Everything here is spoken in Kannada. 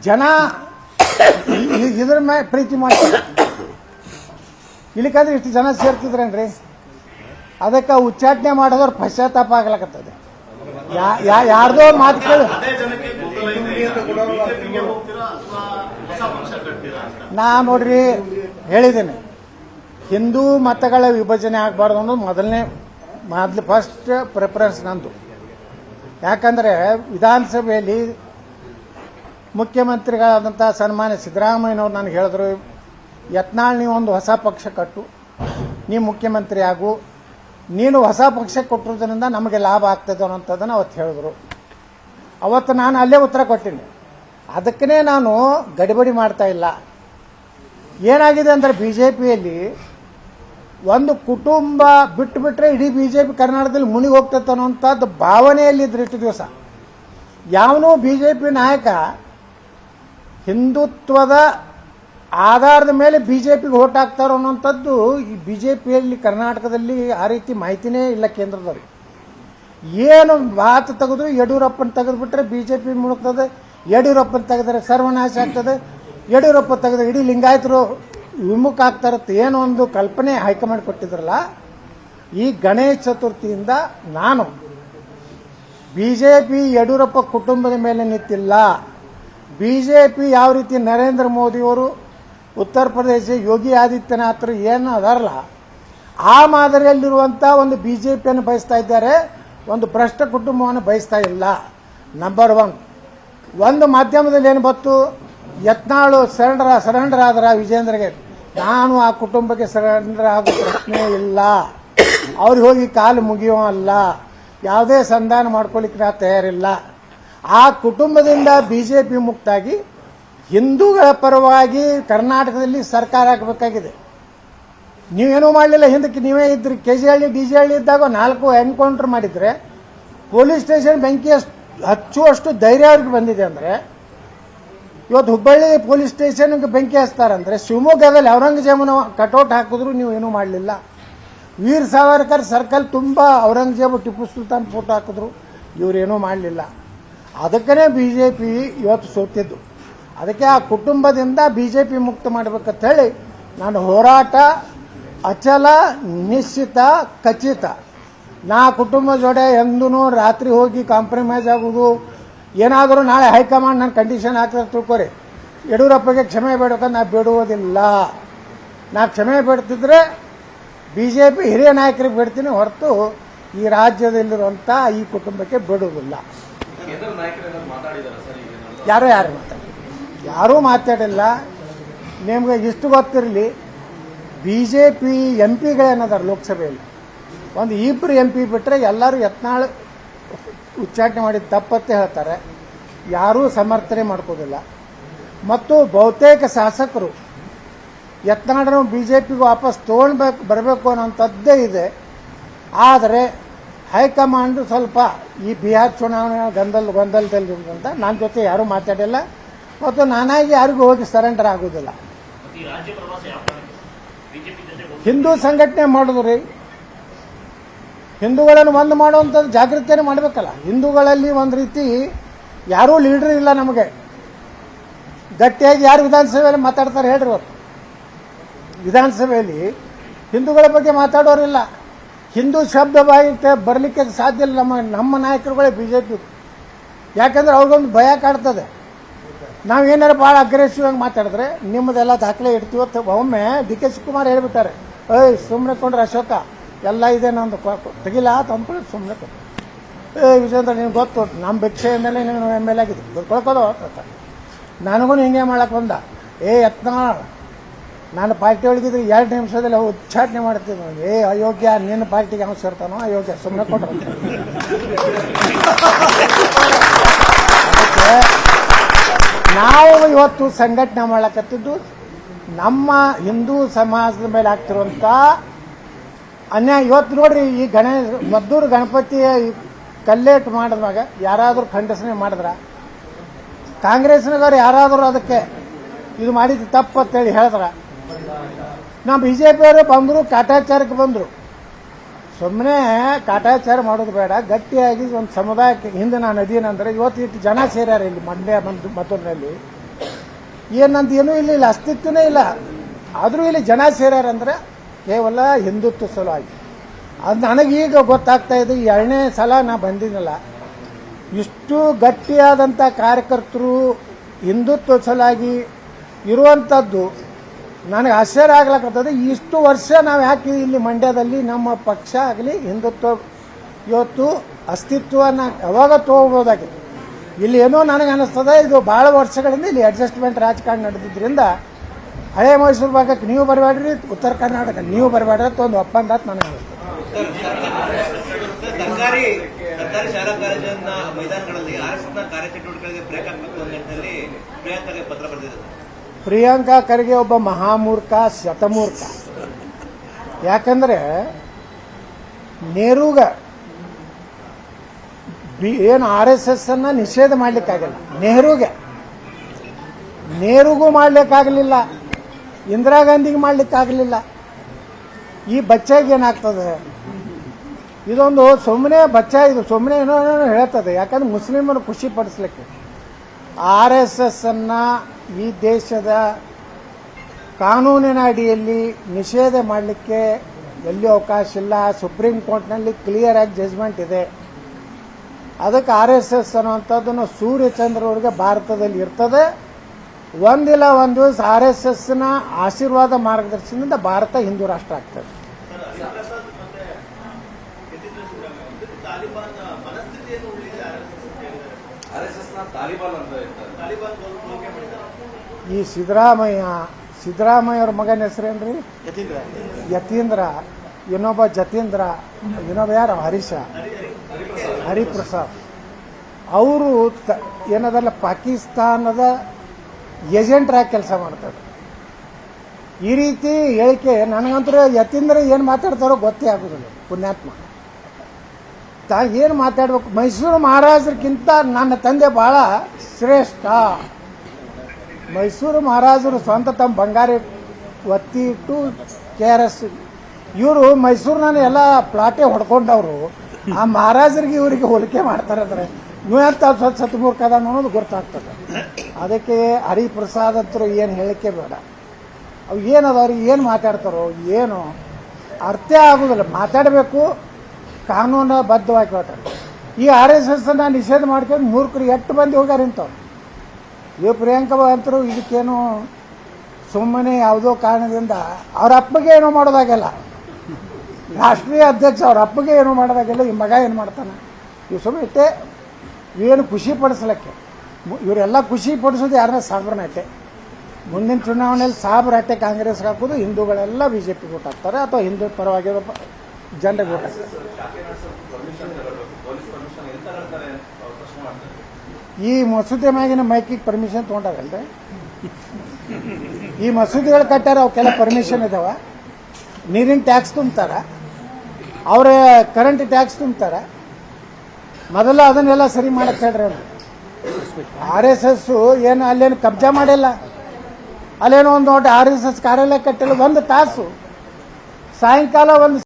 ಜನ ಇದ್ರ ಮೇಲೆ ಪ್ರೀತಿ ಮಾಡ್ತಾರೆ ಇಲ್ಲಿಕಂದ್ರೆ ಇಷ್ಟು ಜನ ಸೇರ್ತಿದ್ರೇನ್ರಿ? ಅದಕ್ಕೆ ಉಚ್ಚಾಟನೆ ಮಾಡೋದ್ರ ಪಶ್ಚಾತ್ತಾಪ ಆಗ್ಲಕತ್ತದೆ. ಯಾ ಯಾ- ಯಾರ್ದೋ ಮಾತು ಕೇಳಿ. ನಾ ನೋಡ್ರಿ ಹೇಳಿದ್ದೇನೆ. ಹಿಂದೂ ಮತಗಳ ವಿಭಜನೆ ಆಗಬಾರ್ದು ಅನ್ನೋದು ಮೊದಲನೇ ಮೊದಲು ಫಸ್ಟ್ ಪ್ರಿಫರೆನ್ಸ್ ನಂದು. ಯಾಕಂದ್ರೆ ವಿಧಾನಸಭೆಯಲ್ಲಿ ಮುಖ್ಯಮಂತ್ರಿಗಳಾದಂಥ ಸನ್ಮಾನ್ಯ ಸಿದ್ದರಾಮಯ್ಯನವ್ರು ನನಗೆ ಹೇಳಿದ್ರು, ಯತ್ನಾಳ್ ನೀವು ಒಂದು ಹೊಸ ಪಕ್ಷ ಕಟ್ಟು, ನೀ ಮುಖ್ಯಮಂತ್ರಿ ಆಗು, ನೀನು ಹೊಸ ಪಕ್ಷ ಕೊಟ್ಟಿರೋದ್ರಿಂದ ನಮಗೆ ಲಾಭ ಆಗ್ತದೆ ಅನ್ನೋಂಥದ್ದನ್ನು ಅವತ್ತು ಹೇಳಿದ್ರು. ಅವತ್ತು ನಾನು ಅಲ್ಲೇ ಉತ್ತರ ಕೊಟ್ಟಿನಿ. ಅದಕ್ಕೇ ನಾನು ಗಡಿಬಡಿ ಮಾಡ್ತಾ ಇಲ್ಲ. ಏನಾಗಿದೆ ಅಂದರೆ ಬಿ ಜೆ ಪಿಯಲ್ಲಿ ಒಂದು ಕುಟುಂಬ ಬಿಟ್ಟು ಬಿಟ್ಟರೆ ಇಡೀ ಬಿ ಜೆ ಪಿ ಕರ್ನಾಟಕದಲ್ಲಿ ಮುನಿಗೆ ಹೋಗ್ತೈತೆ ಅನ್ನೋಂಥದ್ದು ಭಾವನೆಯಲ್ಲಿದ್ರು ಇಷ್ಟು ದಿವಸ. ಯಾವನೂ ಬಿ ಜೆ ಪಿ ನಾಯಕ ಹಿಂದುತ್ವದ ಆಧಾರದ ಮೇಲೆ ಬಿ ಜೆ ಪಿಗೆ ಓಟ್ ಹಾಕ್ತಾರೋ ಅನ್ನೋಂಥದ್ದು ಈ ಬಿ ಜೆ ಪಿಯಲ್ಲಿ ಕರ್ನಾಟಕದಲ್ಲಿ ಆ ರೀತಿ ಮಾಹಿತಿನೇ ಇಲ್ಲ ಕೇಂದ್ರದವ್ರಿಗೆ. ಏನು ಮಾತು ತೆಗೆದ್ರು ಯಡಿಯೂರಪ್ಪನ ತೆಗೆದುಬಿಟ್ರೆ ಬಿ ಜೆ ಪಿ ಮುಳುಗ್ತದೆ ಯಡಿಯೂರಪ್ಪನ ತೆಗೆದ್ರೆ ಸರ್ವನಾಶ ಆಗ್ತದೆ, ಯಡಿಯೂರಪ್ಪ ತೆಗೆದ್ರೆ ಇಡೀ ಲಿಂಗಾಯತರು ವಿಮುಖ ಆಗ್ತಾರತ್ತೆ ಏನೋ ಒಂದು ಕಲ್ಪನೆ ಹೈಕಮಾಂಡ್ ಕೊಟ್ಟಿದ್ರಲ್ಲ, ಈ ಗಣೇಶ ಚತುರ್ಥಿಯಿಂದ ನಾನು ಬಿಜೆಪಿ ಯಡಿಯೂರಪ್ಪ ಕುಟುಂಬದ ಮೇಲೆ ನಿಂತಿಲ್ಲ. ಬಿಜೆಪಿ ಯಾವ ರೀತಿ ನರೇಂದ್ರ ಮೋದಿಯವರು ಉತ್ತರ ಪ್ರದೇಶ ಯೋಗಿ ಆದಿತ್ಯನಾಥರು ಏನು ಅದಾರಲ್ಲ. ಆ ಮಾದರಿಯಲ್ಲಿರುವಂಥ ಒಂದು ಬಿ ಜೆ ಪಿಯನ್ನು ಬಯಸ್ತಾ ಇದ್ದಾರೆ. ಒಂದು ಭ್ರಷ್ಟ ಕುಟುಂಬವನ್ನು ಬಯಸ್ತಾ ಇಲ್ಲ. ನಂಬರ್ ಒನ್ ಒಂದು ಮಾಧ್ಯಮದಲ್ಲಿ ಏನು ಬಂತು? ಯತ್ನಾಳು ಸರೆಂಡರ್ ಸರೆಂಡರ್ ಆದ್ರ ವಿಜೇಂದ್ರಗೆ. ನಾನು ಆ ಕುಟುಂಬಕ್ಕೆ ಸರೆಂಡರ್ ಆಗೋ ಪ್ರಶ್ನೆ ಇಲ್ಲ. ಅವ್ರಿಗೆ ಹೋಗಿ ಕಾಲು ಮುಗಿಯೋ ಅಲ್ಲ ಯಾವುದೇ ಸಂಧಾನ ಮಾಡ್ಕೊಳ್ಳಿಕ್ಕೆ ನಾ ತಯಾರಿಲ್ಲ. ಆ ಕುಟುಂಬದಿಂದ ಬಿ ಜೆ ಪಿ ಮುಕ್ತಾಗಿ ಹಿಂದೂಗಳ ಪರವಾಗಿ ಕರ್ನಾಟಕದಲ್ಲಿ ಸರ್ಕಾರ ಆಗಬೇಕಾಗಿದೆ. ನೀವೇನೂ ಮಾಡಲಿಲ್ಲ, ಹಿಂದಕ್ಕೆ ನೀವೇ ಇದ್ರಿ. K G Halli D G Halli ಇದ್ದಾಗ ನಾಲ್ಕು ಎನ್ಕೌಂಟರ್ ಮಾಡಿದ್ರೆ ಪೊಲೀಸ್ ಸ್ಟೇಷನ್ ಬೆಂಕಿ ಹಚ್ಚುವಷ್ಟು ಧೈರ್ಯ ಅವ್ರಿಗೆ ಬಂದಿದೆ ಅಂದರೆ, ಇವತ್ತು ಹುಬ್ಬಳ್ಳಿ ಪೊಲೀಸ್ ಸ್ಟೇಷನ್ಗೆ ಬೆಂಕಿ ಹಚ್ತಾರಂದ್ರೆ ಶಿವಮೊಗ್ಗದಲ್ಲಿ ಔರಂಗಜೇಬನ ಕಟೌಟ್ ಹಾಕಿದ್ರು ನೀವು ಏನೂ ಮಾಡಲಿಲ್ಲ. ವೀರ್ ಸಾವರ್ಕರ್ ಸರ್ಕಲ್ ತುಂಬ ಔರಂಗಜೇಬು ಟಿಪ್ಪು ಸುಲ್ತಾನ್ ಫೋಟೋ ಹಾಕಿದ್ರು ಇವರೇನೂ ಮಾಡಲಿಲ್ಲ. ಅದಕ್ಕೇ ಬಿ ಜೆ ಪಿ ಇವತ್ತು ಸೋತಿದ್ದು. ಅದಕ್ಕೆ ಆ ಕುಟುಂಬದಿಂದ ಬಿ ಜೆ ಪಿ ಮುಕ್ತ ಮಾಡಬೇಕಂತ ಹೇಳಿ ನಾನು ಹೋರಾಟ ಅಚಲ, ನಿಶ್ಚಿತ, ಖಚಿತ. ನಾ ಕುಟುಂಬ ಜೋಡೆ ಎಂದೂ ರಾತ್ರಿ ಹೋಗಿ ಕಾಂಪ್ರಮೈಸ್ ಆಗೋದು ಏನಾದರೂ ನಾಳೆ ಹೈಕಮಾಂಡ್ ನನ್ನ ಕಂಡೀಷನ್ ಹಾಕಿದ್ರೆ ತಿಳ್ಕೊರಿ. ಯಡಿಯೂರಪ್ಪಗೆ ಕ್ಷಮೆ ಬೇಡಕ್ಕ ನಾ ಬಿಡುವುದಿಲ್ಲ. ನಾ ಕ್ಷಮೆ ಬೇಡ್ತಿದ್ರೆ ಬಿ ಜೆ ಪಿ ಹಿರಿಯ ನಾಯಕರಿಗೆ ಬಿಡ್ತೀನಿ ಹೊರತು ಈ ರಾಜ್ಯದಲ್ಲಿರುವಂಥ ಈ ಕುಟುಂಬಕ್ಕೆ ಬಿಡುವುದಿಲ್ಲ. ಯಾರೋ ಯಾರು ಮಾತಾಡಿ ಯಾರೂ ಮಾತಾಡಿಲ್ಲ. ನಿಮ್ಗೆ ಇಷ್ಟು ಗೊತ್ತಿರಲಿ ಬಿ ಜೆ ಪಿ ಎಂ ಲೋಕಸಭೆಯಲ್ಲಿ. ಒಂದು ಇಬ್ಬರು ಎಂ ಪಿ ಬಿಟ್ಟರೆ ಎಲ್ಲರೂ ಯತ್ನಾಳು ಉಚ್ಚಾಟನೆ ಮಾಡಿದ ತಪ್ಪತ್ತೆ ಹೇಳ್ತಾರೆ. ಯಾರೂ ಸಮರ್ಥನೆ ಮಾಡ್ಕೋದಿಲ್ಲ. ಮತ್ತು ಬಹುತೇಕ ಶಾಸಕರು ಯತ್ನಾಳನ್ನು ಬಿ ಜೆ ಪಿಗೆ ವಾಪಸ್ ತೊಗೊಳ್ಬೇಕು ಬರಬೇಕು ಅನ್ನೋಂಥದ್ದೇ ಇದೆ. ಆದರೆ ಹೈಕಮಾಂಡ್ ಸ್ವಲ್ಪ ಈ ಬಿಹಾರ್ ಚುನಾವಣೆ ಗಂದಲ್ ಗೊಂದಲದಲ್ಲಿ ಅಂತ ನನ್ನ ಜೊತೆ ಯಾರೂ ಮಾತಾಡಿಲ್ಲ. ಮತ್ತು ನಾನಾಗಿ ಯಾರಿಗೂ ಹೋಗಿ ಸರೆಂಡರ್ ಆಗೋದಿಲ್ಲ ಹಿಂದೂ ಸಂಘಟನೆ ಮಾಡಿದ್ರಿ ಹಿಂದೂಗಳನ್ನು ಒಂದು ಮಾಡುವಂಥದ್ದು ಜಾಗೃತಿಯನ್ನು ಮಾಡಬೇಕಲ್ಲ. ಹಿಂದೂಗಳಲ್ಲಿ ಒಂದು ರೀತಿ ಯಾರೂ ಲೀಡರ್ ಇಲ್ಲ ನಮಗೆ. ಗಟ್ಟಿಯಾಗಿ ಯಾರು ವಿಧಾನಸಭೆಯಲ್ಲಿ ಮಾತಾಡ್ತಾರೆ ಹೇಳ್ರಿ ಅವರು ವಿಧಾನಸಭೆಯಲ್ಲಿ ಹಿಂದೂಗಳ ಬಗ್ಗೆ ಮಾತಾಡೋರಿಲ್ಲ. ಹಿಂದೂ ಶಬ್ದ ಬಾಯಿಗೆ ಬರಲಿಕ್ಕೆ ಸಾಧ್ಯ ಇಲ್ಲ. ನಮ್ಮ ನಮ್ಮ ನಾಯಕರುಗಳೇ ಬಿ ಜೆ ಪಿ ಯಾಕಂದ್ರೆ ಅವ್ರಿಗೊಂದು ಭಯ ಕಾಡ್ತದೆ. ನಾವು ಏನಾರು ಭಾಳ ಅಗ್ರೆಸಿವ್ ಆಗಿ ಮಾತಾಡಿದ್ರೆ ನಿಮ್ಮದೆಲ್ಲ ದಾಖಲೆ ಇಡ್ತೀವತ್ತು ಒಮ್ಮೆ ಡಿ ಕೆ ಶಿವಕುಮಾರ್ ಹೇಳ್ಬಿಟ್ಟಾರೆ. ಏಯ್ ಸುಮ್ಮನೆ ಕೊಂಡ್ರೆ ಅಶೋಕ, ಎಲ್ಲ ಇದೆ ನಂದು ತೆಗಿಲ್ಲ ತಂದ್ಕೊಳ್ಳಿ ಸುಮ್ಮನೆ ಕೊಟ್ಟು ಏ, ವಿಜಯಂದ್ರ, ನಿಮ್ಗೆ ಗೊತ್ತು ನಮ್ಮ ಭಿಕ್ಷೆಯಿಂದಲೇ ನೀನು ಎಂ ಎಲ್ ಎ ಆಗಿದ್ದು. ಅಂತ ನನಗೂ ಹಿಂಗೆ ಮಾಡಕ್ಕೆ ಬಂದ. ಏ ಯತ್ನ ನಾನು ಪಾರ್ಟಿ ಒಳಗಿದ್ರೆ ಎರಡು ನಿಮಿಷದಲ್ಲಿ ಅವು ಉಚ್ಚಾಟನೆ ಮಾಡ್ತಿದ್ರು ಏ, ಅಯೋಗ್ಯ ನಿನ್ನ ಪಾರ್ಟಿಗೆ ಅವನು ಸೇರ್ತಾನೋ, ಅಯೋಗ್ಯ ಸುಮ್ಮನೆ ಅದಕ್ಕೆ ನಾವು ಇವತ್ತು ಸಂಘಟನೆ ಮಾಡಕತ್ತಿದ್ದು ನಮ್ಮ ಹಿಂದೂ ಸಮಾಜದ ಮೇಲೆ ಆಗ್ತಿರುವಂಥ ಅನ್ಯಾಯ. ಇವತ್ತು ನೋಡ್ರಿ, ಈ ಗಣೇಶ ಮದ್ದೂರು ಗಣಪತಿಯ ಕಲ್ಲೇಟ್ ಕಲ್ಲೇಟು ಮಾಡಿದ್ವಾಗ ಯಾರಾದರೂ ಖಂಡಸನೆ ಮಾಡಿದ್ರ? ಕಾಂಗ್ರೆಸ್ನವರು ಯಾರಾದರೂ ಅದಕ್ಕೆ ಇದು ಮಾಡಿದ್ದು ತಪ್ಪು ಅಂತೇಳಿ ಹೇಳಿದ್ರ ನಮ್ಮ ಬಿ ಜೆ ಪಿಯವರು ಬಂದರು ಕಾಟಾಚಾರಕ್ಕೆ ಬಂದರು. ಸುಮ್ಮನೆ ಕಾಟಾಚಾರ ಮಾಡೋದು ಬೇಡ, ಗಟ್ಟಿಯಾಗಿ ಒಂದು ಸಮುದಾಯಕ್ಕೆ ಹಿಂದೆ ನಾನು ಅದೇನಂದ್ರೆ ಇವತ್ತು ಇಟ್ಟು ಜನ ಸೇರ್ಯಾರ ಇಲ್ಲಿ ಮಂಡ್ಯ ಬಂದು ಮತ್ತೊಂದರಲ್ಲಿ ಏನಂತ ಏನೂ ಇಲ್ಲ ಇಲ್ಲ ಅಸ್ತಿತ್ವನೇ ಇಲ್ಲ. ಆದರೂ ಇಲ್ಲಿ ಜನ ಸೇರ್ಯಾರಂದ್ರೆ ಕೇವಲ ಹಿಂದುತ್ವ ಸಲುವಾಗಿ. ಅದು ನನಗೀಗ ಗೊತ್ತಾಗ್ತಾ ಇದೆ ಎರಡನೇ ಸಲ ನಾ ಬಂದಿನಲ್ಲ. ಇಷ್ಟು ಗಟ್ಟಿಯಾದಂಥ ಕಾರ್ಯಕರ್ತರು ಹಿಂದುತ್ವ ಸಲುವಾಗಿ ಇರುವಂಥದ್ದು ನನಗೆ ಆಶ್ಚರ್ಯ ಆಗ್ಲಕ್ಕತ್ತದೆ ಇಷ್ಟು ವರ್ಷ ನಾವು ಯಾಕೆ ಇಲ್ಲಿ ಮಂಡ್ಯದಲ್ಲಿ ನಮ್ಮ ಪಕ್ಷ ಆಗಲಿ, ಹಿಂದುತ್ವ ಇವತ್ತು ಅಸ್ತಿತ್ವನ ಯಾವಾಗ ತಗೋಬೋದಾಗಿತ್ತು ಇಲ್ಲಿ ಏನೋ ನನಗೆ ಅನ್ನಿಸ್ತದೆ ಇದು ಭಾಳ ವರ್ಷಗಳಿಂದ ಇಲ್ಲಿ ಅಡ್ಜಸ್ಟ್ಮೆಂಟ್ ರಾಜಕಾರಣ ನಡೆದಿದ್ದರಿಂದ ಹಳೆ ಮೈಸೂರು ಭಾಗಕ್ಕೆ ನೀವು ಬರಬೇಡ್ರಿ, ಉತ್ತರ ಕರ್ನಾಟಕ ನೀವು ಬರಬೇಡ್ರಿ ಅಂತ ಒಂದು ಒಪ್ಪಂದ ಅಂತ ನನಗೆ ಪತ್ರ ಪ್ರಿಯಾಂಕಾ ಖರ್ಗೆ ಒಬ್ಬ ಮಹಾಮೂರ್ಖ, ಶತಮೂರ್ಖ. ಯಾಕಂದ್ರೆ ನೆಹರೂಗ ಬಿ ಏನು ಆರ್ ಎಸ್ ಎಸ್ ಅನ್ನ ನಿಷೇಧ ಮಾಡ್ಲಿಕ್ಕಾಗಲ್ಲ. ನೆಹರುಗೆ. ನೆಹರುಗೂ ಮಾಡ್ಲಿಕ್ಕಾಗಲಿಲ್ಲ. ಇಂದಿರಾ ಗಾಂಧಿಗೆ ಮಾಡ್ಲಿಕ್ಕಾಗಲಿಲ್ಲ. ಈ ಬಚ್ಚಾಗಿ ಏನಾಗ್ತದೆ? ಇದೊಂದು ಸುಮ್ಮನೆ ಬಚ್ಚ, ಇದು ಸುಮ್ಮನೆ ಏನೋ ಏನೋ ಹೇಳ್ತದೆ ಯಾಕಂದ್ರೆ ಮುಸ್ಲಿಮರು ಖುಷಿ ಪಡಿಸ್ಲಿಕ್ಕೆ. ಆರ್ ಎಸ್ ಎಸ್ ಅನ್ನ ಈ ದೇಶದ ಕಾನೂನಿನ ಅಡಿಯಲ್ಲಿ ನಿಷೇಧ ಮಾಡಲಿಕ್ಕೆ ಎಲ್ಲಿ ಅವಕಾಶ ಇಲ್ಲ. ಸುಪ್ರೀಂ ಕೋರ್ಟ್ನಲ್ಲಿ ಕ್ಲಿಯರ್ ಆಗಿ ಜಜ್ಮೆಂಟ್ ಇದೆ. ಅದಕ್ಕೆ ಆರ್ ಎಸ್ ಎಸ್ ಅನ್ನುವಂಥದ್ದನ್ನು ಸೂರ್ಯಚಂದ್ರವ್ರಿಗೆ ಭಾರತದಲ್ಲಿ ಇರ್ತದೆ. ಒಂದಿಲ್ಲ ಒಂದು ದಿವಸ ಆರ್ ಎಸ್ ಎಸ್ನ ಆಶೀರ್ವಾದ ಮಾರ್ಗದರ್ಶನದಿಂದ ಭಾರತ ಹಿಂದೂ ರಾಷ್ಟ್ರ ಆಗ್ತದೆ. ಈ ಸಿದ್ದರಾಮಯ್ಯ ಸಿದ್ದರಾಮಯ್ಯ ಅವ್ರ ಮಗನ ಹೆಸರೇನ್ರಿ? ಯತೀಂದ್ರ. ಇನ್ನೊಬ್ಬ ಜತೀಂದ್ರ ಇನ್ನೊಬ್ಬ ಯಾರು? ಹರೀಶ. ಹರಿಪ್ರಸಾದ್. ಅವರು ಏನದಲ್ಲ ಪಾಕಿಸ್ತಾನದ ಏಜೆಂಟ್ರಾಗಿ ಕೆಲಸ ಮಾಡ್ತಾರೆ. ಈ ರೀತಿ ಹೇಳಿಕೆ ನನಗಂತೂ ಯತೀಂದ್ರ ಏನು ಮಾತಾಡ್ತಾರೋ ಗೊತ್ತೇ ಆಗೋದಿಲ್ಲ ಪುಣ್ಯಾತ್ಮ. ತಾ ಏನು ಮಾತಾಡ್ಬೇಕು? ಮೈಸೂರು ಮಹಾರಾಜರಿಗಿಂತ ನನ್ನ ತಂದೆ ಬಹಳ ಶ್ರೇಷ್ಠ. ಮೈಸೂರು ಮಹಾರಾಜರು ಸ್ವಂತ ತಮ್ಮ ಬಂಗಾರ ಒತ್ತಿ ಇಟ್ಟು ಕೆ ಆರ್ ಎಸ್ ಇವರು ಮೈಸೂರಿನ ಎಲ್ಲ ಪ್ಲಾಟೇ ಹೊಡ್ಕೊಂಡವರು. ಆ ಮಹಾರಾಜರಿಗೆ ಇವರಿಗೆ ಹೋಲಿಕೆ ಮಾಡ್ತಾರೆ ಅಂದ್ರೆ ನೀವು ಸ್ವಲ್ಪ ಸತ್ಮೂರ್ಖ ಅದ ಅನ್ನೋದು ಗೊತ್ತಾಗ್ತದೆ. ಅದಕ್ಕೆ ಹರಿಪ್ರಸಾದ್ ಹತ್ರ ಏನು ಹೇಳಿಕೆ ಬೇಡ. ಅವು ಏನದವ್ರಿಗೆ ಏನು ಮಾತಾಡ್ತಾರೋ? ಏನು? ಅರ್ಥ ಆಗೋದಿಲ್ಲ. ಮಾತಾಡಬೇಕು ಕಾನೂನು ಬದ್ಧವಾಗಿ ಈ ಆರ್ ಎಸ್ ಎಸ್ ಅನ್ನ ನಿಷೇಧ ಮಾಡ್ಕೊಂಡು ಮೂರ್ಖರು ಎಷ್ಟು ಮಂದಿ ಹೋಗ್ಯಾರ ಇಂಥವ್ರು. ಇವ್ ಪ್ರಿಯಾಂಕಾ ಅಂತರು ಇದಕ್ಕೇನು ಸುಮ್ಮನೆ ಯಾವುದೋ ಕಾರಣದಿಂದ ಅವ್ರ ಅಪ್ಪಗೆ ಏನೋ ಮಾಡೋದಾಗೆಲ್ಲ. ರಾಷ್ಟ್ರೀಯ ಅಧ್ಯಕ್ಷ ಅವ್ರ ಅಪ್ಪಗೆ ಏನೋ ಮಾಡೋದಾಗೆಲ್ಲ, ಈ ಮಗ ಏನು ಮಾಡ್ತಾನೆ? ಇವು ಸುಮ್ಮನೆ ಇವೇನು ಖುಷಿ ಪಡಿಸ್ಲಿಕ್ಕೆ. ಇವರೆಲ್ಲ ಖುಷಿ ಪಡಿಸೋದು ಯಾರನ್ನ ಸಾಬ್ರನ್ನ ಅಟ್ಟೆ ಮುಂದಿನ ಚುನಾವಣೆಯಲ್ಲಿ ಸಾಬ್ರ ಅಟ್ಟೆ ಕಾಂಗ್ರೆಸ್ಗೆ ಹಾಕೋದು ಹಿಂದೂಗಳೆಲ್ಲ ಬಿ ಜೆ ಪಿ ಅಥವಾ ಹಿಂದೂ ಪರವಾಗಿರೋ ಜನರಿಗೆ ಓಟ್ ಈ ಮಸೂದೆ ಮ್ಯಾಗಿನ ಮೈಕಿಗೆ ಪರ್ಮಿಷನ್ ತೊಗೊಂಡಾರಲ್ರಿ? ಈ ಮಸೂದೆಗಳು ಕಟ್ಟಾರ ಅವಕ್ಕೆಲ್ಲ ಪರ್ಮಿಷನ್ ಇದಾವ. ನೀರಿನ ಟ್ಯಾಕ್ಸ್ ತುಂಬ್ತಾರ. ಅವರ ಕರೆಂಟ್ ಟ್ಯಾಕ್ಸ್ ತುಂಬ್ತಾರ. ಮೊದಲ ಅದನ್ನೆಲ್ಲ ಸರಿ ಮಾಡಕ್ ಹೇಳ್ರಿ ಆರ್ ಎಸ್ ಎಸ್ ಏನು ಅಲ್ಲೇನು ಕಬ್ಜಾ ಮಾಡಿಲ್ಲ. ಅಲ್ಲೇನೋ ಒಂದು ದೊಡ್ಡ ಆರ್ ಎಸ್ ಎಸ್ ಕಾರ್ಯಾಲಯ ಕಟ್ಟಿಲ್ಲ, ಒಂದು ತಾಸು. ಸಾಯಂಕಾಲ ಒಂದು